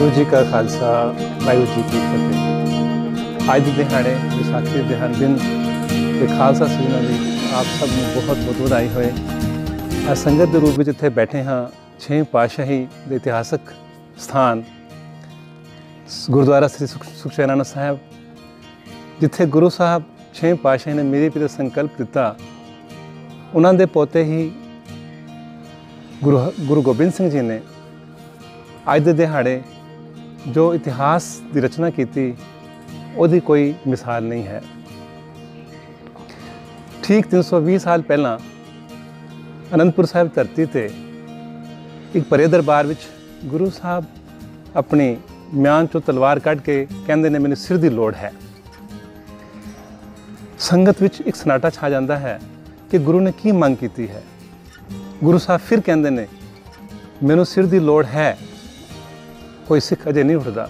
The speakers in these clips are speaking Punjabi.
ਵਾਹਿਗੁਰੂ ਜੀ ਕਾ ਖਾਲਸਾ, ਵਾਹਿਗੁਰੂ ਜੀ ਕੀ ਫਤਿਹ। ਅੱਜ ਦੇ ਦਿਹਾੜੇ, ਵਿਸਾਖੀ ਦੇ ਦਿਹਾੜੇ ਦਿਨ ਤੇ ਖਾਲਸਾ ਸਿਰਜਣਾ ਦੀ ਆਪ ਸਭ ਨੂੰ ਬਹੁਤ ਬਹੁਤ ਵਧਾਈ ਹੋਏ। ਆ ਸੰਗਤ ਦੇ ਰੂਪ ਵਿੱਚ ਇੱਥੇ ਬੈਠੇ ਹਾਂ, ਛੇ ਪਾਤਸ਼ਾਹੀ ਦੇ ਇਤਿਹਾਸਕ ਸਥਾਨ, ਗੁਰਦੁਆਰਾ ਸ੍ਰੀ ਸੁਖ ਸੁਖਚੈਨਾਨਾ ਸਾਹਿਬ, ਜਿੱਥੇ ਗੁਰੂ ਸਾਹਿਬ ਛੇ ਪਾਤਸ਼ਾਹੀ ਨੇ ਮੇਰੇ ਪਿਤਾ ਸੰਕਲਪ ਦਿੱਤਾ। ਉਹਨਾਂ ਦੇ ਪੋਤੇ ਹੀ ਗੁਰੂ ਗੁਰੂ ਗੋਬਿੰਦ ਸਿੰਘ ਜੀ ਨੇ। ਅੱਜ ਦੇ ਦਿਹਾੜੇ ਜੋ ਇਤਿਹਾਸ ਦੀ ਰਚਨਾ ਕੀਤੀ, ਉਹਦੀ ਕੋਈ ਮਿਸਾਲ ਨਹੀਂ ਹੈ। ਠੀਕ 320 ਸਾਲ ਪਹਿਲਾਂ ਅਨੰਦਪੁਰ ਸਾਹਿਬ ਧਰਤੀ ਤੇ ਇੱਕ ਪਰੇ ਦਰਬਾਰ ਵਿੱਚ ਗੁਰੂ ਸਾਹਿਬ ਆਪਣੀ ਮਿਆਨ ਚੋਂ ਤਲਵਾਰ ਕੱਢ ਕੇ ਕਹਿੰਦੇ ਨੇ, ਮੈਨੂੰ ਸਿਰ ਦੀ ਲੋੜ ਹੈ। ਸੰਗਤ ਵਿੱਚ ਇੱਕ ਸਨਾਟਾ ਛਾ ਜਾਂਦਾ ਹੈ ਕਿ ਗੁਰੂ ਨੇ ਕੀ ਮੰਗ ਕੀਤੀ ਹੈ। ਗੁਰੂ ਸਾਹਿਬ ਫਿਰ ਕਹਿੰਦੇ ਨੇ, ਮੈਨੂੰ ਸਿਰ ਦੀ ਲੋੜ ਹੈ। ਕੋਈ ਸਿੱਖ ਅਜੇ ਨਹੀਂ ਉੱਠਦਾ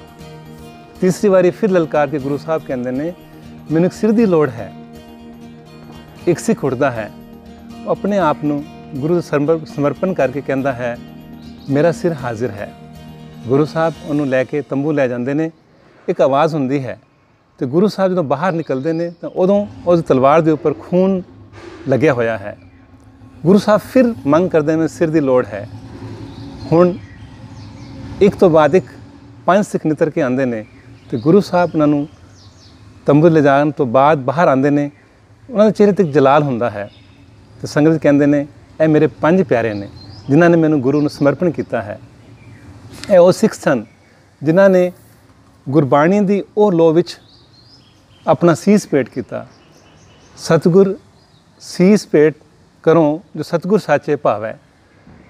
ਤੀਸਰੀ ਵਾਰੀ ਫਿਰ ਲਲਕਾਰ ਕੇ ਗੁਰੂ ਸਾਹਿਬ ਕਹਿੰਦੇ ਨੇ ਮੈਨੂੰ ਇੱਕ ਸਿਰ ਦੀ ਲੋੜ ਹੈ ਇੱਕ ਸਿੱਖ ਉੱਠਦਾ ਹੈ ਉਹ ਆਪਣੇ ਆਪ ਨੂੰ ਗੁਰੂ ਦੇ ਸਮਰ- ਸਮਰਪਣ ਕਰਕੇ ਕਹਿੰਦਾ ਹੈ ਮੇਰਾ ਸਿਰ ਹਾਜ਼ਰ ਹੈ ਗੁਰੂ ਸਾਹਿਬ ਉਹਨੂੰ ਲੈ ਕੇ ਤੰਬੂ ਲੈ ਜਾਂਦੇ ਨੇ ਇੱਕ ਆਵਾਜ਼ ਹੁੰਦੀ ਹੈ ਤੇ ਗੁਰੂ ਸਾਹਿਬ ਜਦੋਂ ਬਾਹਰ ਨਿਕਲਦੇ ਨੇ ਤਾਂ ਉਦੋਂ ਉਸ ਤਲਵਾਰ ਦੇ ਉੱਪਰ ਖੂਨ ਲੱਗਿਆ ਹੋਇਆ ਹੈ ਗੁਰੂ ਸਾਹਿਬ ਫਿਰ ਮੰਗ ਕਰਦੇ ਨੇ ਸਿਰ ਦੀ ਲੋੜ ਹੈ ਹੁਣ ਇੱਕ ਤੋਂ ਬਾਅਦ ਇੱਕ ਪੰਜ ਸਿੱਖ ਨਿਤਰ ਕੇ ਆਉਂਦੇ ਨੇ ਤੇ ਗੁਰੂ ਸਾਹਿਬ ਉਹਨਾਂ ਨੂੰ ਤੰਬੂ ਲੈ ਜਾਣ ਤੋਂ ਬਾਅਦ ਬਾਹਰ ਆਉਂਦੇ ਨੇ, ਉਹਨਾਂ ਦੇ ਚਿਹਰੇ ਤੇ ਇੱਕ ਜਲਾਲ ਹੁੰਦਾ ਹੈ। ਤੇ ਸੰਗਤ ਕਹਿੰਦੇ ਨੇ, ਇਹ ਮੇਰੇ ਪੰਜ ਪਿਆਰੇ ਨੇ, ਜਿਨ੍ਹਾਂ ਨੇ ਮੈਨੂੰ ਗੁਰੂ ਨੂੰ ਸਮਰਪਣ ਕੀਤਾ ਹੈ। ਇਹ ਉਹ ਸਿੱਖ ਸਨ, ਜਿਨ੍ਹਾਂ ਨੇ ਗੁਰਬਾਣੀ ਦੀ ਉਹ ਲੋ ਵਿੱਚ ਆਪਣਾ ਸੀਸ ਭੇਟ ਕੀਤਾ। ਸਤਿਗੁਰ ਸੀਸ ਭੇਟ ਕਰੋ ਜੋ ਸਤਿਗੁਰ ਸਾਚੇ ਭਾਵ ਹੈ।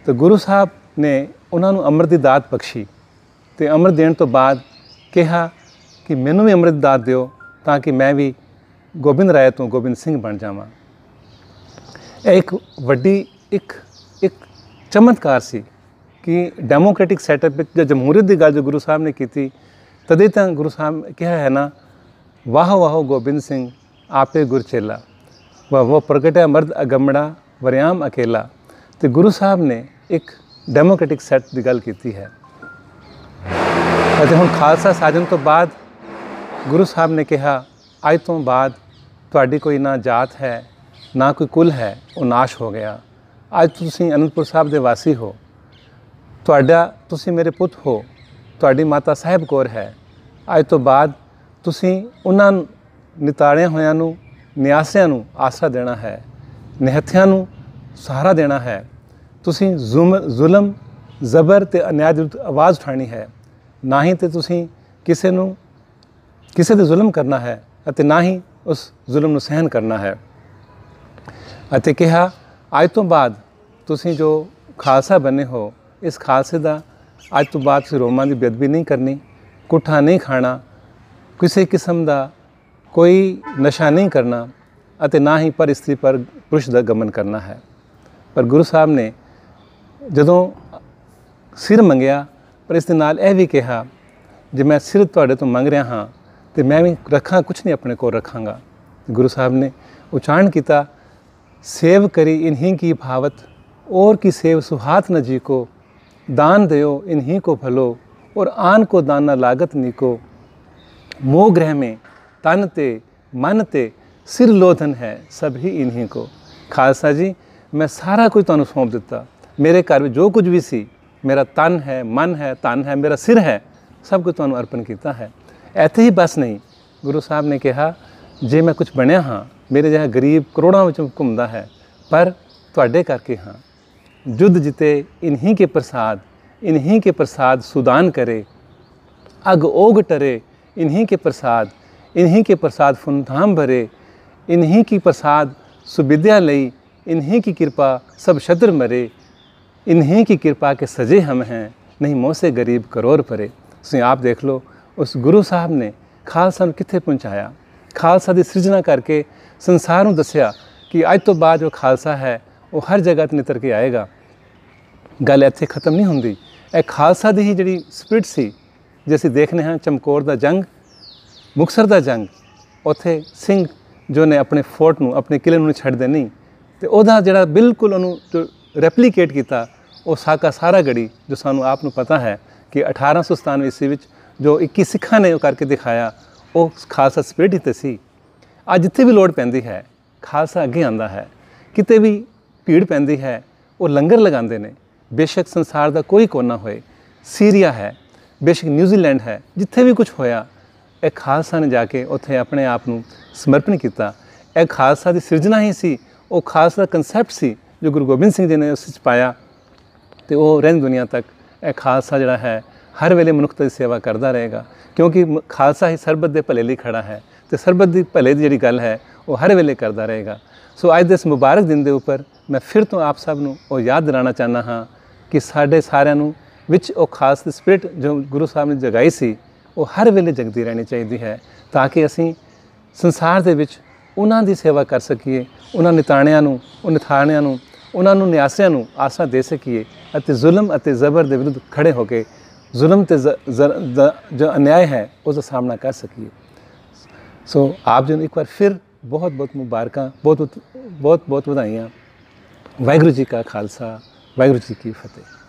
ਤੇ ਗੁਰੂ ਸਾਹਿਬ ਨੇ ਉਹਨਾਂ ਨੂੰ ਅੰਮ੍ਰਿਤ ਦੀ ਦਾਤ ਬਖਸ਼ੀ ਤੇ ਅੰਮ੍ਰਿਤ ਦੇਣ ਤੋਂ ਬਾਅਦ ਕਿਹਾ ਕਿ ਮੈਨੂੰ ਵੀ ਅੰਮ੍ਰਿਤ ਦਾਤ ਦਿਓ ਤਾਂ ਕਿ ਮੈਂ ਵੀ ਗੋਬਿੰਦ ਰਾਏ ਤੋਂ ਗੋਬਿੰਦ ਸਿੰਘ ਬਣ ਜਾਵਾਂ। ਇਹ ਇੱਕ ਵੱਡੀ, ਇੱਕ ਇੱਕ ਚਮਤਕਾਰ ਸੀ ਕਿ ਡੈਮੋਕ੍ਰੈਟਿਕ ਸੈਟਅਪ ਵਿੱਚ ਜੋ ਜਮਹੂਰੀਅਤ ਦੀ ਗੱਲ ਜੋ ਗੁਰੂ ਸਾਹਿਬ ਨੇ ਕੀਤੀ, ਤਦੇ ਤਾਂ ਗੁਰੂ ਸਾਹਿਬ ਕਿਹਾ ਹੈ ਨਾ, ਵਾਹ ਵਾਹ ਗੋਬਿੰਦ ਸਿੰਘ, ਆਪੇ ਗੁਰਚੇਲਾ ਵਾ ਉਹ ਪ੍ਰਗਟਿਆ ਮਰਦ ਅਗੰਮੜਾ, ਵਰਿਆਮ ਅਕੇਲਾ। ਤੇ ਗੁਰੂ ਸਾਹਿਬ ਨੇ ਇੱਕ ਡੈਮੋਕ੍ਰੈਟਿਕ ਸੈਟ ਦੀ ਗੱਲ ਕੀਤੀ ਹੈ। ਅਤੇ ਹੁਣ ਖਾਲਸਾ ਸਾਜਨ ਤੋਂ ਬਾਅਦ ਗੁਰੂ ਸਾਹਿਬ ਨੇ ਕਿਹਾ, ਅੱਜ ਤੋਂ ਬਾਅਦ ਤੁਹਾਡੀ ਕੋਈ ਨਾ ਜਾਤ ਹੈ, ਨਾ ਕੋਈ ਕੁਲ ਹੈ, ਉਹ ਨਾਸ਼ ਹੋ ਗਿਆ। ਅੱਜ ਤੁਸੀਂ ਅਨੰਦਪੁਰ ਸਾਹਿਬ ਦੇ ਵਾਸੀ ਹੋ। ਤੁਹਾਡਾ, ਤੁਸੀਂ ਮੇਰੇ ਪੁੱਤ ਹੋ। ਤੁਹਾਡੀ ਮਾਤਾ ਸਾਹਿਬ ਕੌਰ ਹੈ। ਅੱਜ ਤੋਂ ਬਾਅਦ ਤੁਸੀਂ ਉਹਨਾਂ ਨਿਤਾੜਿਆਂ ਹੋਇਆਂ ਨੂੰ, ਨਿਆਸਿਆਂ ਨੂੰ ਆਸਰਾ ਦੇਣਾ ਹੈ, ਨਿਹੱਥਿਆਂ ਨੂੰ ਸਹਾਰਾ ਦੇਣਾ ਹੈ। ਤੁਸੀਂ ਜ਼ੁਮ- ਜ਼ੁਲਮ, ਜ਼ਬਰ ਤੇ ਅਨਿਆਂ ਦੇ ਆਵਾਜ਼ ਉਠਾਣੀ ਹੈ। ਨਾ ਹੀ ਤੇ ਤੁਸੀਂ ਕਿਸੇ ਨੂੰ, ਕਿਸੇ ਤੇ ਜ਼ੁਲਮ ਕਰਨਾ ਹੈ ਅਤੇ ਨਾ ਹੀ ਉਸ ਜ਼ੁਲਮ ਨੂੰ ਸਹਿਨ ਕਰਨਾ ਹੈ। ਅਤੇ ਕਿਹਾ, ਅੱਜ ਤੋਂ ਬਾਅਦ ਤੁਸੀਂ ਜੋ ਖਾਲਸਾ ਬਣੇ ਹੋ, ਇਸ ਖਾਲਸੇ ਦਾ ਅੱਜ ਤੋਂ ਬਾਅਦ ਤੁਸੀਂ ਰੋਮਾਂ ਦੀ ਬੇਅਦਬੀ ਨਹੀਂ ਕਰਨੀ, ਕੁੱਠਾ ਨਹੀਂ ਖਾਣਾ, ਕਿਸੇ ਕਿਸਮ ਦਾ ਕੋਈ ਨਸ਼ਾ ਨਹੀਂ ਕਰਨਾ ਅਤੇ ਨਾ ਹੀ ਪਰ ਇਸਤਰੀ ਪਰ ਪੁਰਸ਼ ਦਾ ਗਮਨ ਕਰਨਾ ਹੈ। ਪਰ ਗੁਰੂ ਸਾਹਿਬ ਨੇ ਜਦੋਂ ਸਿਰ ਮੰਗਿਆ ਪਰ ਇਸ ਦੇ ਨਾਲ ਇਹ ਵੀ ਕਿਹਾ ਜੇ ਮੈਂ ਸਿਰ ਤੁਹਾਡੇ ਤੋਂ ਮੰਗ ਰਿਹਾ ਹਾਂ ਤੇ ਮੈਂ ਵੀ ਰੱਖਾਂ ਕੁਝ ਨਹੀਂ ਆਪਣੇ ਕੋਲ ਰੱਖਾਂਗਾ ਗੁਰੂ ਸਾਹਿਬ ਨੇ ਉਚਾਰਨ ਕੀਤਾ सेव करी इन्हीं की भावत और की सेव सुहात न जी को दान दयो इन्हीं को भलो और आन को दान न लागत नीको मोह ग्रह में तन ते मन ते ਸਿਰ ਲੋਧਨ ਹੈ ਸਭ ਹੀ ਇਨਹੀਂ ਕੋ ਖਾਲਸਾ ਜੀ ਮੈਂ ਸਾਰਾ ਕੁਝ ਤੁਹਾਨੂੰ ਸੌਂਪ ਦਿੱਤਾ ਮੇਰੇ ਘਰ ਵਿੱਚ ਜੋ ਕੁਝ ਵੀ ਸੀ ਮੇਰਾ ਤਨ ਹੈ ਮਨ ਹੈ ਤਨ ਹੈ ਮੇਰਾ ਸਿਰ ਹੈ ਸਭ ਕੁਝ ਤੁਹਾਨੂੰ ਅਰਪਣ ਕੀਤਾ ਹੈ ਇੱਥੇ ਹੀ ਬਸ ਨਹੀਂ ਗੁਰੂ ਸਾਹਿਬ ਨੇ ਕਿਹਾ ਜੇ ਮੈਂ ਕੁਝ ਬਣਿਆ ਹਾਂ ਮੇਰੇ ਜਿਹਾ ਗਰੀਬ ਕਰੋੜਾਂ ਵਿੱਚ ਘੁੰਮਦਾ ਹੈ ਪਰ ਤੁਹਾਡੇ ਕਰਕੇ ਹਾਂ ਜੁਦ ਜਿਤੇ ਇਨਹੀਂ ਕੇ ਪ੍ਰਸਾਦ ਇਨਹੀਂ ਕੇ ਪ੍ਰਸਾਦ ਸੁਦਾਨ ਕਰੇ अग ओग टरे इन्हीं के प्रसाद इन्हीं के प्रसाद फुनधाम भरे इन्हीं की प्रसाद सुविद्या लई इन्हीं की कृपा सब शद्र मरे इन्हीं की कृपा के सजे हम हैं नहीं मोह से गरीब करोड़ परे ਤੁਸੀਂ ਆਪ ਦੇਖ ਲਓ ਉਸ ਗੁਰੂ ਸਾਹਿਬ ਨੇ ਖਾਲਸਾ ਨੂੰ ਕਿੱਥੇ ਪਹੁੰਚਾਇਆ ਖਾਲਸਾ ਦੀ ਸਿਰਜਣਾ ਕਰਕੇ ਸੰਸਾਰ ਨੂੰ ਦੱਸਿਆ ਕਿ ਅੱਜ ਤੋਂ ਬਾਅਦ ਜੋ ਖਾਲਸਾ ਹੈ ਉਹ ਹਰ ਜਗ੍ਹਾ ਤੇ ਨਿਤਰ ਕੇ ਆਏਗਾ ਗੱਲ ਇੱਥੇ ਖਤਮ ਨਹੀਂ ਹੁੰਦੀ ਇਹ ਖਾਲਸਾ ਦੀ ਹੀ ਜਿਹੜੀ ਸਪਿਰਿਟ ਸੀ ਜੇ ਅਸੀਂ ਦੇਖਨੇ ਹਾਂ ਚਮਕੌਰ ਦਾ ਜੰਗ ਮੁਕਸਰ ਦਾ ਜੰਗ ਉੱਥੇ ਸਿੰਘ ਜੋ ਨੇ ਆਪਣੇ ਫੋਰਟ ਨੂੰ ਆਪਣੇ ਕਿਲੇ ਨੂੰ ਛੱਡਦੇ ਨਹੀਂ ਤੇ ਉਹਦਾ ਜਿਹੜਾ ਬਿਲਕੁਲ ਉਹਨੂੰ ਜੋ ਰੈਪਲੀਕੇਟ ਕੀਤਾ, ਉਹ ਸਾਕਾ ਸਾਰਾ ਗੜੀ ਜੋ ਸਾਨੂੰ ਆਪ ਨੂੰ ਪਤਾ ਹੈ ਕਿ 1897 ਈਸਵੀ ਵਿੱਚ ਜੋ 21 ਸਿੱਖਾਂ ਨੇ ਉਹ ਕਰਕੇ ਦਿਖਾਇਆ, ਉਹ ਖਾਲਸਾ ਸਪਿਰਿਟ ਹੀ ਤੇ ਸੀ। ਅੱਜ ਜਿੱਥੇ ਵੀ ਲੋੜ ਪੈਂਦੀ ਹੈ, ਖਾਲਸਾ ਅੱਗੇ ਆਂਦਾ ਹੈ। ਕਿਤੇ ਵੀ ਭੀੜ ਪੈਂਦੀ ਹੈ, ਉਹ ਲੰਗਰ ਲਗਾਉਂਦੇ ਨੇ। ਬੇਸ਼ੱਕ ਸੰਸਾਰ ਦਾ ਕੋਈ ਕੋਨਾ ਹੋਏ। ਸੀਰੀਆ ਹੈ, ਬੇਸ਼ੱਕ ਨਿਊਜ਼ੀਲੈਂਡ ਹੈ, ਜਿੱਥੇ ਵੀ ਕੁਝ ਹੋਇਆ, ਇਹ ਖਾਲਸਾ ਨੇ ਜਾ ਕੇ ਉੱਥੇ ਆਪਣੇ ਆਪ ਨੂੰ ਸਮਰਪਣ ਕੀਤਾ। ਇਹ ਖਾਲਸਾ ਦੀ ਸਿਰਜਣਾ ਹੀ ਸੀ, ਉਹ ਖਾਲਸਾ ਦਾ ਕਨਸੈਪਟ ਸੀ। ਜੋ ਗੁਰੂ ਗੋਬਿੰਦ ਸਿੰਘ ਜੀ ਨੇ ਉਸ ਵਿੱਚ ਪਾਇਆ ਤੇ ਉਹ ਰਹਿੰਦ ਦੁਨੀਆ ਤੱਕ ਇਹ ਖਾਲਸਾ ਜਿਹੜਾ ਹੈ, ਹਰ ਵੇਲੇ ਮਨੁੱਖਤਾ ਦੀ ਸੇਵਾ ਕਰਦਾ ਰਹੇਗਾ। ਕਿਉਂਕਿ ਮ- ਖਾਲਸਾ ਹੀ ਸਰਬਤ ਦੇ ਭਲੇ ਲਈ ਖੜਾ ਹੈ ਤੇ ਸਰਬਤ ਦੀ ਭਲੇ ਦੀ ਜਿਹੜੀ ਗੱਲ ਹੈ, ਉਹ ਹਰ ਵੇਲੇ ਕਰਦਾ ਰਹੇਗਾ। ਸੋ ਅੱਜ ਦੇ ਇਸ ਮੁਬਾਰਕ ਦਿਨ ਦੇ ਉੱਪਰ ਮੈਂ ਫਿਰ ਤੋਂ ਆਪ ਸਭ ਨੂੰ ਉਹ ਯਾਦ ਦਿਲਾਉਣਾ ਚਾਹੁੰਦਾ ਹਾਂ ਕਿ ਸਾਡੇ ਸਾਰਿਆਂ ਨੂੰ ਵਿੱਚ ਉਹ ਖਾਸ ਸਪਿਰਿਟ ਜੋ ਗੁਰੂ ਸਾਹਿਬ ਨੇ ਜਗਾਈ ਸੀ, ਉਹ ਹਰ ਵੇਲੇ ਜਗਦੀ ਰਹਿਣੀ ਚਾਹੀਦੀ ਹੈ ਤਾਂ ਕਿ ਅਸੀਂ ਸੰਸਾਰ ਦੇ ਵਿੱਚ ਉਹਨਾਂ ਦੀ ਸੇਵਾ ਕਰ ਸਕੀਏ, ਉਹਨਾਂ ਨਿਤਾਣਿਆਂ ਨੂੰ, ਉਹ ਨਿਥਾਣਿਆਂ ਨੂੰ ਉਹਨਾਂ ਨੂੰ ਨਿਆਸਿਆਂ ਨੂੰ ਆਸਾਂ ਦੇ ਸਕੀਏ ਅਤੇ ਜ਼ੁਲਮ ਅਤੇ ਜ਼ਬਰ ਦੇ ਵਿਰੁੱਧ ਖੜੇ ਹੋ ਕੇ ਜ਼ੁਲਮ ਤੇ ਜ਼- ਜੋ ਅਨਿਆਏ ਹੈ, ਉਸ ਦਾ ਸਾਹਮਣਾ ਕਰ ਸਕੀਏ। ਸੋ ਆਪ ਜੀ ਨੂੰ ਇੱਕ ਵਾਰ ਫਿਰ ਬਹੁਤ ਬਹੁਤ ਮੁਬਾਰਕਾਂ, ਬਹੁਤ ਬਹੁਤ ਬਹੁਤ ਬਹੁਤ ਵਧਾਈਆਂ। ਵਾਹਿਗੁਰੂ ਜੀ ਕਾ ਖਾਲਸਾ, ਵਾਹਿਗੁਰੂ ਜੀ ਕੀ ਫਤਿਹ।